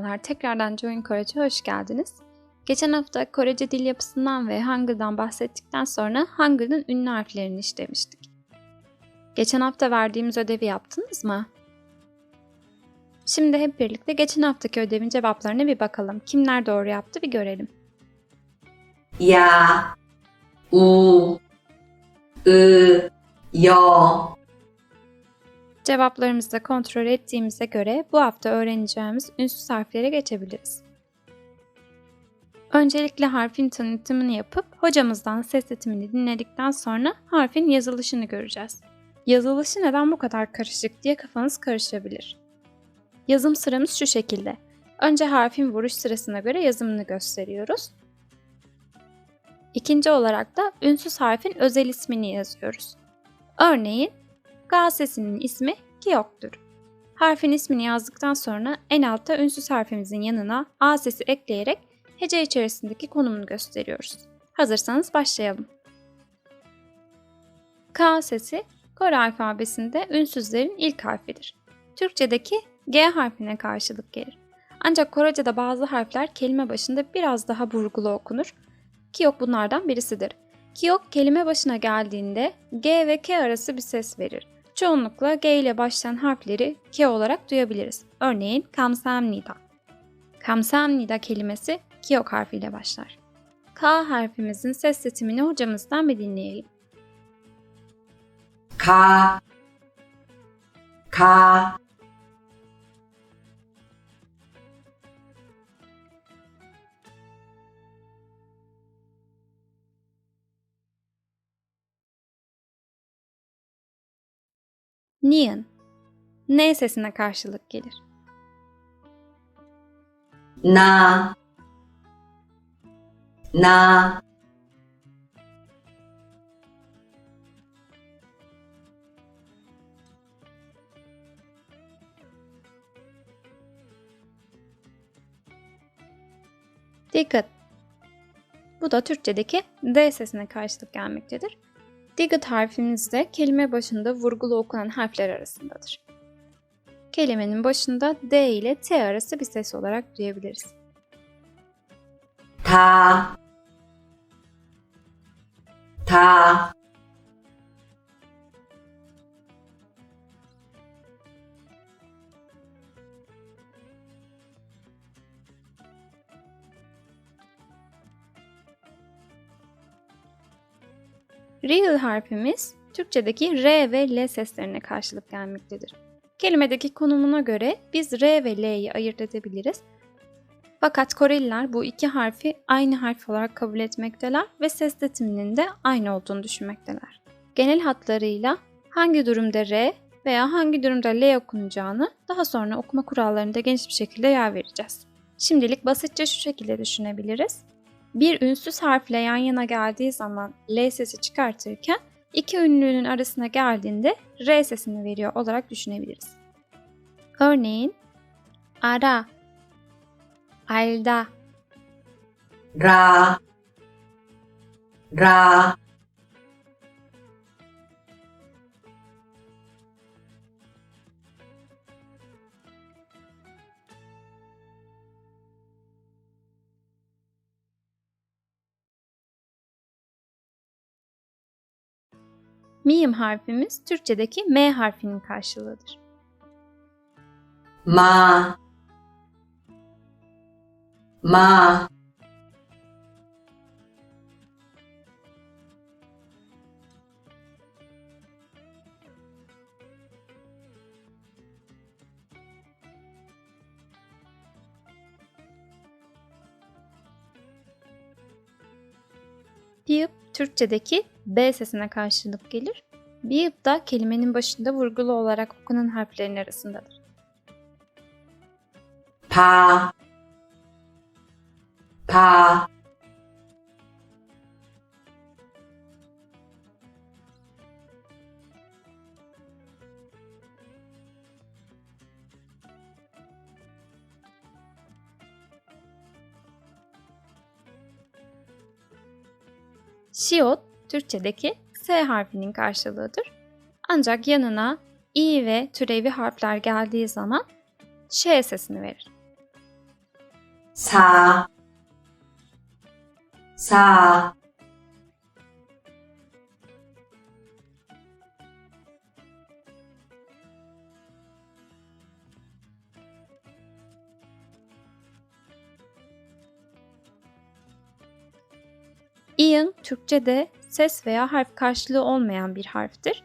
merhabalar. Tekrardan Join Kore'ye hoş geldiniz. Geçen hafta Korece dil yapısından ve Hangul'dan bahsettikten sonra Hangul'un ünlü harflerini işlemiştik. Geçen hafta verdiğimiz ödevi yaptınız mı? Şimdi hep birlikte geçen haftaki ödevin cevaplarına bir bakalım. Kimler doğru yaptı bir görelim. Ya U I Yo Cevaplarımızı da kontrol ettiğimize göre bu hafta öğreneceğimiz ünsüz harflere geçebiliriz. Öncelikle harfin tanıtımını yapıp hocamızdan ses eğitimini dinledikten sonra harfin yazılışını göreceğiz. Yazılışı neden bu kadar karışık diye kafanız karışabilir. Yazım sıramız şu şekilde. Önce harfin vuruş sırasına göre yazımını gösteriyoruz. İkinci olarak da ünsüz harfin özel ismini yazıyoruz. Örneğin G sesinin ismi Kiyok'tur. Harfin ismini yazdıktan sonra en altta ünsüz harfimizin yanına A sesi ekleyerek hece içerisindeki konumunu gösteriyoruz. Hazırsanız başlayalım. K sesi Kore alfabesinde ünsüzlerin ilk harfidir. Türkçedeki G harfine karşılık gelir. Ancak Korece'de bazı harfler kelime başında biraz daha vurgulu okunur. Kiyok bunlardan birisidir. Kiyok kelime başına geldiğinde G ve K arası bir ses verir. Çoğunlukla G ile başlayan harfleri K olarak duyabiliriz. Örneğin kamsamnida. Kamsamnida kelimesi Kiyok harfiyle başlar. K harfimizin ses seçimini hocamızdan bir dinleyelim. 가, 가, Nian. N sesine karşılık gelir. 나, 나, Dikkat. Bu da Türkçedeki D sesine karşılık gelmektedir. Dikkat harfimiz de kelime başında vurgulu okunan harfler arasındadır. Kelimenin başında D ile T arası bir ses olarak duyabiliriz. 다, 다, Real harfimiz Türkçedeki R ve L seslerine karşılık gelmektedir. Kelimedeki konumuna göre biz R ve L'yi ayırt edebiliriz. Fakat Koreliler bu iki harfi aynı harf olarak kabul etmekteler ve ses seçiminin de aynı olduğunu düşünmekteler. Genel hatlarıyla hangi durumda R veya hangi durumda L okunacağını daha sonra okuma kurallarında geniş bir şekilde yer vereceğiz. Şimdilik basitçe şu şekilde düşünebiliriz. Bir ünsüz harfle yan yana geldiği zaman L sesi çıkartırken iki ünlünün arasına geldiğinde R sesini veriyor olarak düşünebiliriz. Örneğin ara, alda, 라, 라, mim harfimiz Türkçedeki M harfinin karşılığıdır. 마, 마, Piyıp Türkçedeki B sesine karşılık gelir. Biyıp da kelimenin başında vurgulu olarak okunan harflerin arasındadır. 바, 바, Şiot Türkçedeki S harfinin karşılığıdır. Ancak yanına i ve türevi harfler geldiği zaman ş sesini verir. 사, 사, İyın Türkçe'de ses veya harf karşılığı olmayan bir harftir.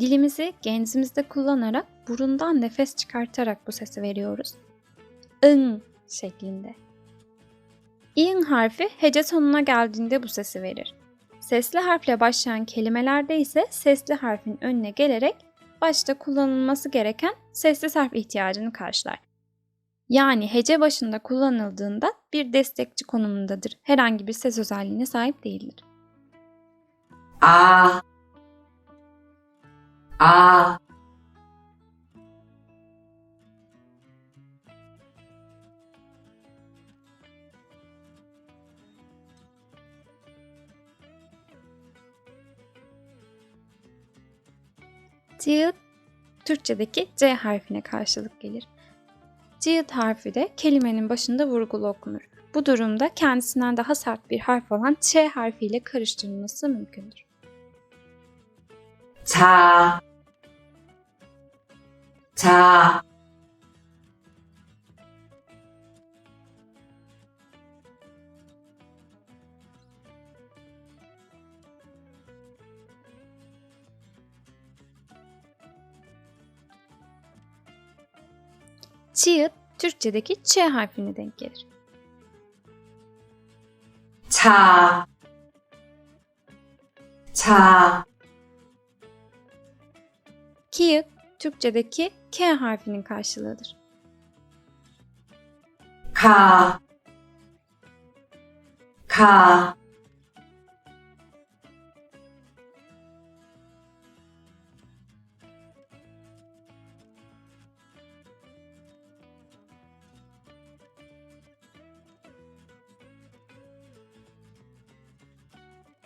Dilimizi genzimizde kullanarak burundan nefes çıkartarak bu sesi veriyoruz. ın şeklinde. İyın harfi hece sonuna geldiğinde bu sesi verir. Sesli harfle başlayan kelimelerde ise sesli harfin önüne gelerek başta kullanılması gereken sesli harf ihtiyacını karşılar. Yani hece başında kullanıldığında bir destekçi konumundadır. Herhangi bir ses özelliğine sahip değildir. 아, 아, Cığıt, Türkçedeki C harfine karşılık gelir. Cığıt harfi de kelimenin başında vurgulu okunur. Bu durumda kendisinden daha sert bir harf olan Ç harfiyle karıştırılması mümkündür. 자, 자, Çiğıt, Türkçedeki Ç harfine denk gelir. 차, 차, Kiyık, Türkçedeki K harfinin karşılığıdır. 가, 가,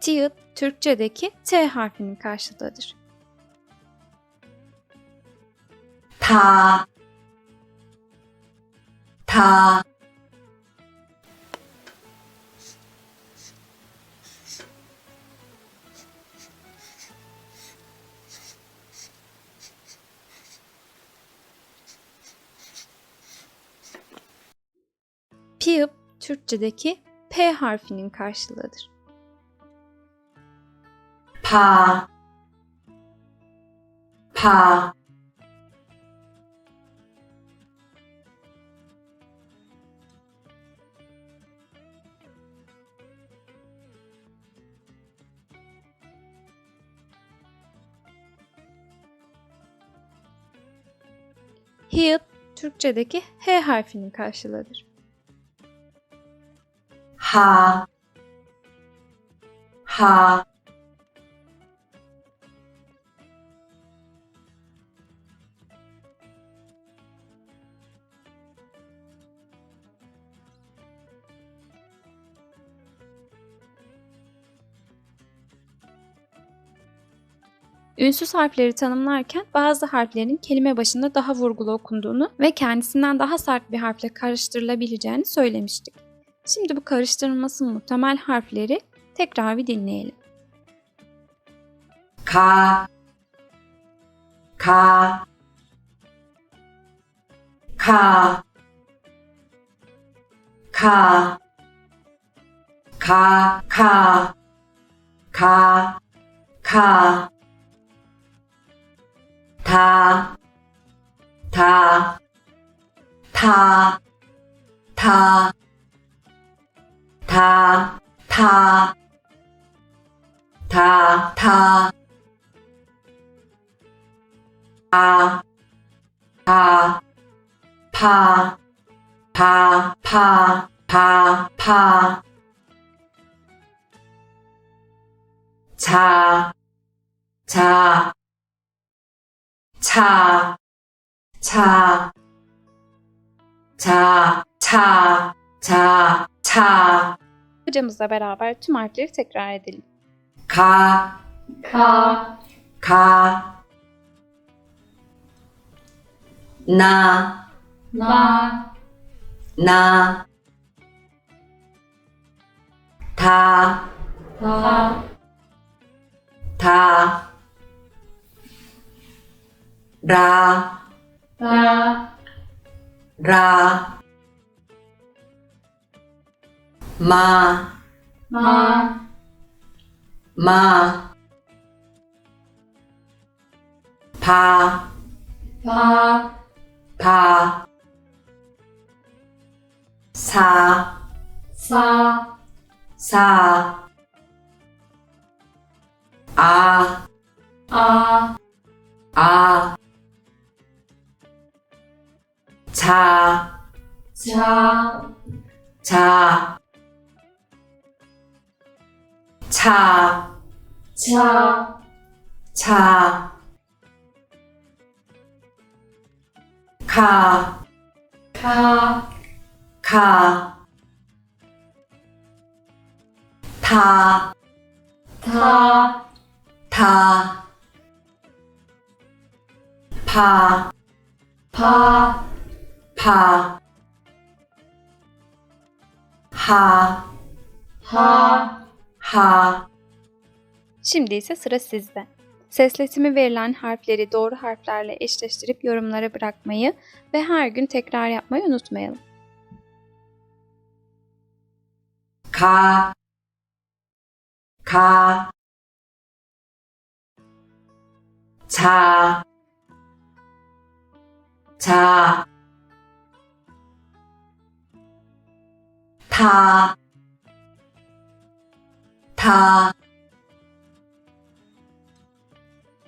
Tiyıt, Türkçedeki T harfinin karşılığıdır. 다, 다, Piyıp Türkçedeki P harfinin karşılığıdır. Pa Pa Heal, Türkçedeki H harfinin karşılığıdır. Ha Ha Ünsüz harfleri tanımlarken bazı harflerin kelime başında daha vurgulu okunduğunu ve kendisinden daha sert bir harfle karıştırılabileceğini söylemiştik. Şimdi bu karıştırılması muhtemel harfleri tekrar bir dinleyelim. Ka Ka Ka Ka Ka Ka Ka Ka 다, 다, 다, 다, 다, 다, 다, 다, 아, 아, 파, 파, 파, 파, 파. 자, 자, 차, 차, 차, 차, 차, 차. Hocamızla beraber tüm harfleri tekrar edelim. 가, 가, 가, 나, 나, 나, 다, 다, 다. รา รารา มา มา มา พา พา พา ซา ซา ซา อา อา อา 자, 자, 자, 자, 자, 자, 가, 가, 가, 다, 다, 다, 바, 바, pa ha. Ha. Ha. Şimdi ise sıra sizde. Sesletimi verilen harfleri doğru harflerle eşleştirip yorumlara bırakmayı ve her gün tekrar yapmayı unutmayalım. Ka. Ka. Ta. Ta. 타, 타,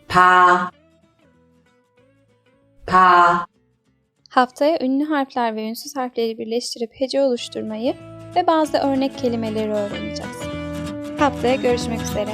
파, 파, Haftaya ünlü harfler ve ünsüz harfleri birleştirip hece oluşturmayı ve bazı örnek kelimeleri öğreneceğiz. Haftaya görüşmek üzere.